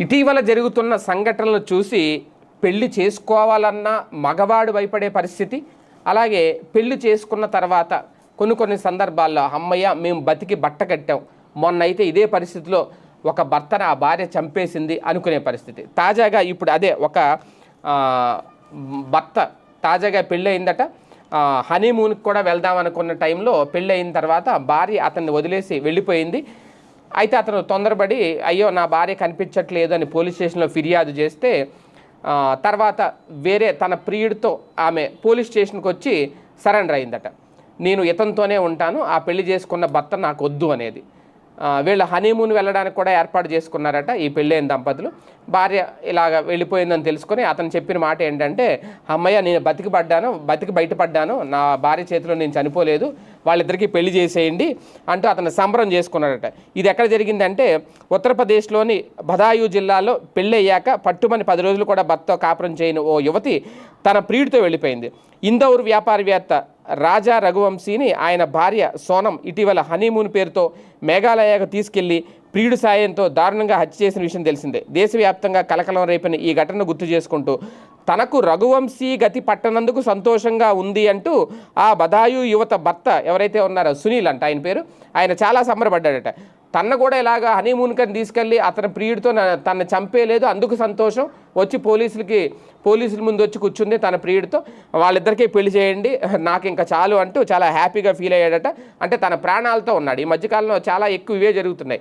ఇటీవల జరుగుతున్న సంఘటనలు చూసి పెళ్ళి చేసుకోవాలన్న మగవాడు భయపడే పరిస్థితి అలాగే పెళ్ళి చేసుకున్న తర్వాత కొన్ని కొన్ని సందర్భాల్లో అమ్మయ్య మేము బతికి బట్ట కట్టాం. మొన్న అయితే ఇదే పరిస్థితిలో ఒక భర్తను ఆ భార్య చంపేసింది అనుకునే పరిస్థితి. తాజాగా ఇప్పుడు అదే ఒక భర్త తాజాగా పెళ్ళయిందట. హనీమూన్కి కూడా వెళ్దాం అనుకున్న టైంలో పెళ్ళయిన తర్వాత భార్య అతన్ని వదిలేసి వెళ్ళిపోయింది. అయితే అతను తొందరపడి అయ్యో నా భార్య కనిపించట్లేదు అని పోలీస్ స్టేషన్లో ఫిర్యాదు చేస్తే తర్వాత వేరే తన ప్రియుడితో ఆమె పోలీస్ స్టేషన్కి వచ్చి సరెండర్ అయిందట. నేను ఇతనితోనే ఉంటాను ఆ పెళ్ళి చేసుకున్న భర్త నాకు వద్దు అనేది. వీళ్ళు హనీమూన్ వెళ్ళడానికి కూడా ఏర్పాటు చేసుకున్నారట ఈ పెళ్ళైన దంపతులు. భార్య ఇలాగ వెళ్ళిపోయిందని తెలుసుకొని అతను చెప్పిన మాట ఏంటంటే అమ్మయ్య నేను బతికి పడ్డాను బతికి బయటపడ్డాను నా భార్య చేతిలో నేను చనిపోలేదు వాళ్ళిద్దరికీ పెళ్ళి చేసేయండి అంటూ అతను సంబరం చేసుకున్నాడట ఇది ఎక్కడ జరిగిందంటే ఉత్తరప్రదేశ్లోని బదాయు జిల్లాలో పెళ్ళయ్యాక పట్టుమని పది రోజులు కూడా భర్త కాపురం చేయని ఓ యువతి తన ప్రియుడితో వెళ్ళిపోయింది. ఇందౌర్ వ్యాపారవేత్త రాజా రఘువంశీని ఆయన భార్య సోనం ఇటీవల హనీమూన్ పేరుతో మేఘాలయకు తీసుకెళ్ళి ప్రియుడి సాయంతో దారుణంగా హత్య చేసిన విషయం తెలిసిందే. దేశవ్యాప్తంగా కలకలం రేపిన ఈ ఘటనను గుర్తు చేసుకుంటూ తనకు రఘువంశీ గతి పట్టనందుకు సంతోషంగా ఉంది అంటూ ఆ బదాయు యువత భర్త ఎవరైతే ఉన్నారో సునీల్ అంట ఆయన పేరు ఆయన చాలా సంబరపడ్డాడట. తన కూడా ఇలాగా హనీమూన్ కని తీసుకెళ్ళి అతని ప్రియుడితో న- చంపేయలేదు. అందుకు సంతోషం. వచ్చి పోలీసులకి పోలీసుల ముందు వచ్చి కూర్చుంది తన ప్రియుడితో. వాళ్ళిద్దరికీ పెళ్ళి చేయండి. నాకు ఇంకా చాలు అంటూ చాలా హ్యాపీగా ఫీల్ అయ్యాడట. అంటే తన ప్రాణాలతో ఉన్నాడు. ఈ మధ్యకాలంలో చాలా ఎక్కువ ఇవే జరుగుతున్నాయి.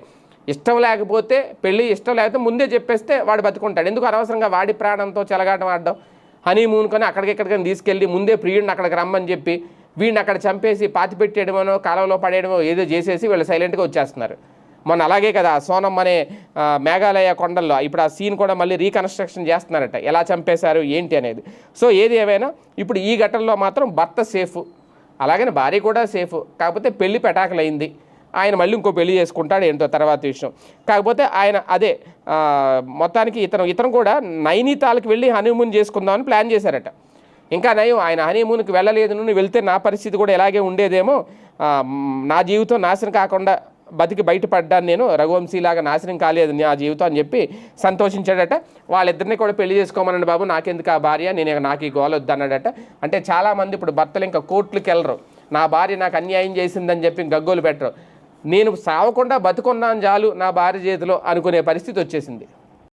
ఇష్టం లేకపోతే పెళ్ళి ఇష్టం లేకపోతే ముందే చెప్పేస్తే వాడు బతుకుంటాడు. ఎందుకు అనవసరంగా వాడి ప్రాణంతో చెలగాటం ఆడడం? హనీమూన్ కొని అక్కడికి ఇక్కడికి తీసుకెళ్ళి ముందే ప్రియుడిని అక్కడికి రమ్మని చెప్పి వీడిని అక్కడ చంపేసి పాతి పెట్టేయడమనో కాలంలో పడేయడమో ఏదో చేసేసి వీళ్ళు సైలెంట్గా వచ్చేస్తున్నారు. మొన్న అలాగే కదా సోనం అనే మేఘాలయ కొండల్లో ఇప్పుడు ఆ సీన్ కూడా మళ్ళీ రీకన్స్ట్రక్షన్ చేస్తున్నారట. ఎలా చంపేశారు ఏంటి అనేది. సో ఏది ఏమైనా ఇప్పుడు ఈ ఘటనలో మాత్రం భర్త సేఫ్. అలాగని భార్య కూడా సేఫ్. కాకపోతే పెళ్ళి పెటాకులైంది. ఆయన మళ్ళీ ఇంకో పెళ్ళి చేసుకుంటాడు ఏంటో తర్వాత విషయం. కాకపోతే ఆయన అదే మొత్తానికి ఇతను ఇతను కూడా నైనీతాల్కి వెళ్ళి హనీమూన్ చేసుకుందామని ప్లాన్ చేశారట. ఇంకా నయం ఆయన హనీమూన్కి వెళ్ళలేదు నువ్వు వెళ్తే నా పరిస్థితి కూడా ఇలాగే ఉండేదేమో. నా జీవితం నాశనం కాకుండా బతికి బయటపడ్డాను నేను. రఘువంశీలాగా నాశనం కాలేదు నా జీవితం అని చెప్పి సంతోషించాడట. వాళ్ళిద్దరిని కూడా పెళ్ళి చేసుకోమనండి బాబు. నాకెందుకు ఆ భార్య? నేను నాకు ఈ గోల వద్దన్నాడట. అంటే చాలామంది ఇప్పుడు భర్తలు ఇంకా కోర్టులకు వెళ్ళరు. నా భార్య నాకు అన్యాయం చేసిందని చెప్పి గగ్గోలు పెట్టరు. నేను సావకుండా బతుకున్నాను చాలు నా భార్య చేతిలో అనుకునే పరిస్థితి వచ్చేసింది.